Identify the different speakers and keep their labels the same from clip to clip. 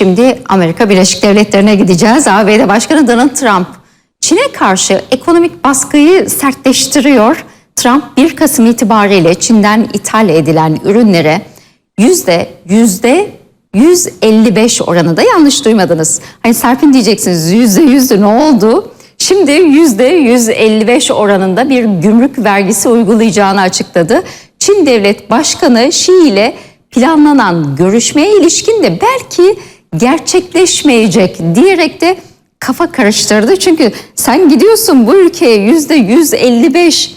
Speaker 1: Şimdi Amerika Birleşik Devletleri'ne gideceğiz. ABD Başkanı Donald Trump Çin'e karşı ekonomik baskıyı sertleştiriyor. Trump 1 Kasım itibariyle Çin'den ithal edilen ürünlere yüzde yüzde 155 oranında yanlış duymadınız. Hani Serpin diyeceksiniz yüzde yüzde ne oldu? Şimdi yüzde 155 oranında bir gümrük vergisi uygulayacağını açıkladı. Çin Devlet Başkanı Xi ile planlanan görüşmeye ilişkin de belki gerçekleşmeyecek diyerek de kafa karıştırdı. Çünkü sen gidiyorsun bu ülkeye yüzde 155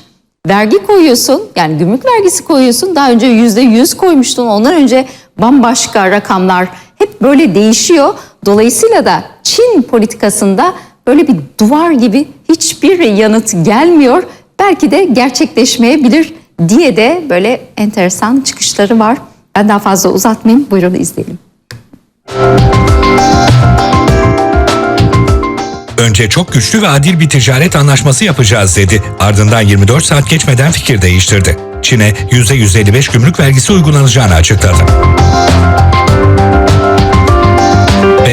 Speaker 1: vergi koyuyorsun yani gümrük vergisi koyuyorsun daha önce yüzde 100 koymuştun ondan önce bambaşka rakamlar hep böyle değişiyor. Dolayısıyla da Çin politikasında böyle bir duvar gibi hiçbir yanıt gelmiyor. Belki de gerçekleşmeyebilir diye de böyle enteresan çıkışları var. Ben daha fazla uzatmayayım. Buyurun izleyelim.
Speaker 2: Önce çok güçlü ve adil bir ticaret anlaşması yapacağız dedi. Ardından 24 saat geçmeden fikir değiştirdi. Çin'e %155 gümrük vergisi uygulanacağını açıkladı.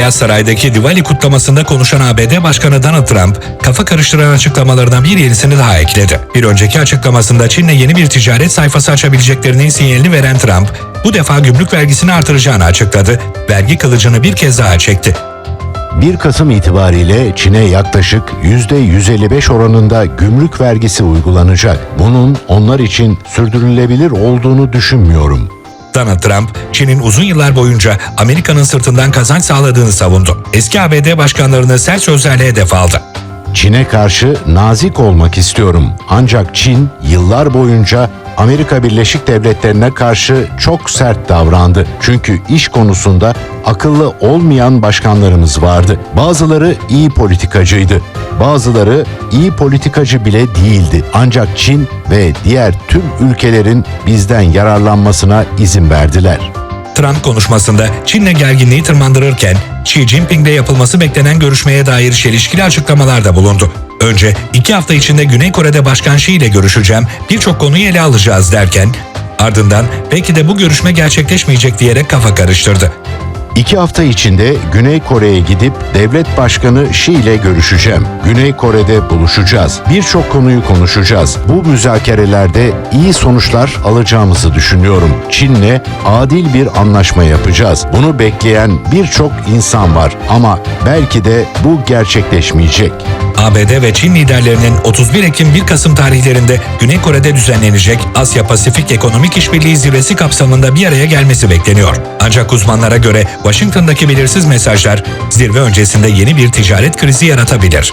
Speaker 2: Beyaz Saray'daki Diwali kutlamasında konuşan ABD Başkanı Donald Trump, kafa karıştıran açıklamalarından bir yenisini daha ekledi. Bir önceki açıklamasında Çin'le yeni bir ticaret sayfası açabileceklerinin sinyalini veren Trump, bu defa gümrük vergisini artıracağını açıkladı, vergi kılıcını bir kez daha çekti.
Speaker 3: 1 Kasım itibariyle Çin'e yaklaşık %155 oranında gümrük vergisi uygulanacak. Bunun onlar için sürdürülebilir olduğunu düşünmüyorum.
Speaker 2: Donald Trump, Çin'in uzun yıllar boyunca Amerika'nın sırtından kazanç sağladığını savundu. Eski ABD başkanlarını sert sözlerle hedef aldı.
Speaker 3: Çin'e karşı nazik olmak istiyorum. Ancak Çin yıllar boyunca Amerika Birleşik Devletleri'ne karşı çok sert davrandı. Çünkü iş konusunda akıllı olmayan başkanlarımız vardı. Bazıları iyi politikacıydı. Bazıları iyi politikacı bile değildi. Ancak Çin ve diğer tüm ülkelerin bizden yararlanmasına izin verdiler.
Speaker 2: Trump konuşmasında Çin'le gerginliği tırmandırırken Xi Jinping'le yapılması beklenen görüşmeye dair çelişkili açıklamalarda bulundu. Önce iki hafta içinde Güney Kore'de Başkan Xi ile görüşeceğim, birçok konuyu ele alacağız derken ardından belki de bu görüşme gerçekleşmeyecek diyerek kafa karıştırdı.
Speaker 3: İki hafta içinde Güney Kore'ye gidip devlet başkanı Xi ile görüşeceğim. Güney Kore'de buluşacağız. Birçok konuyu konuşacağız. Bu müzakerelerde iyi sonuçlar alacağımızı düşünüyorum. Çin'le adil bir anlaşma yapacağız. Bunu bekleyen birçok insan var ama belki de bu gerçekleşmeyecek.
Speaker 2: ABD ve Çin liderlerinin 31 Ekim 1 Kasım tarihlerinde Güney Kore'de düzenlenecek Asya Pasifik Ekonomik İşbirliği Zirvesi kapsamında bir araya gelmesi bekleniyor. Ancak uzmanlara göre Washington'daki belirsiz mesajlar zirve öncesinde yeni bir ticaret krizi yaratabilir.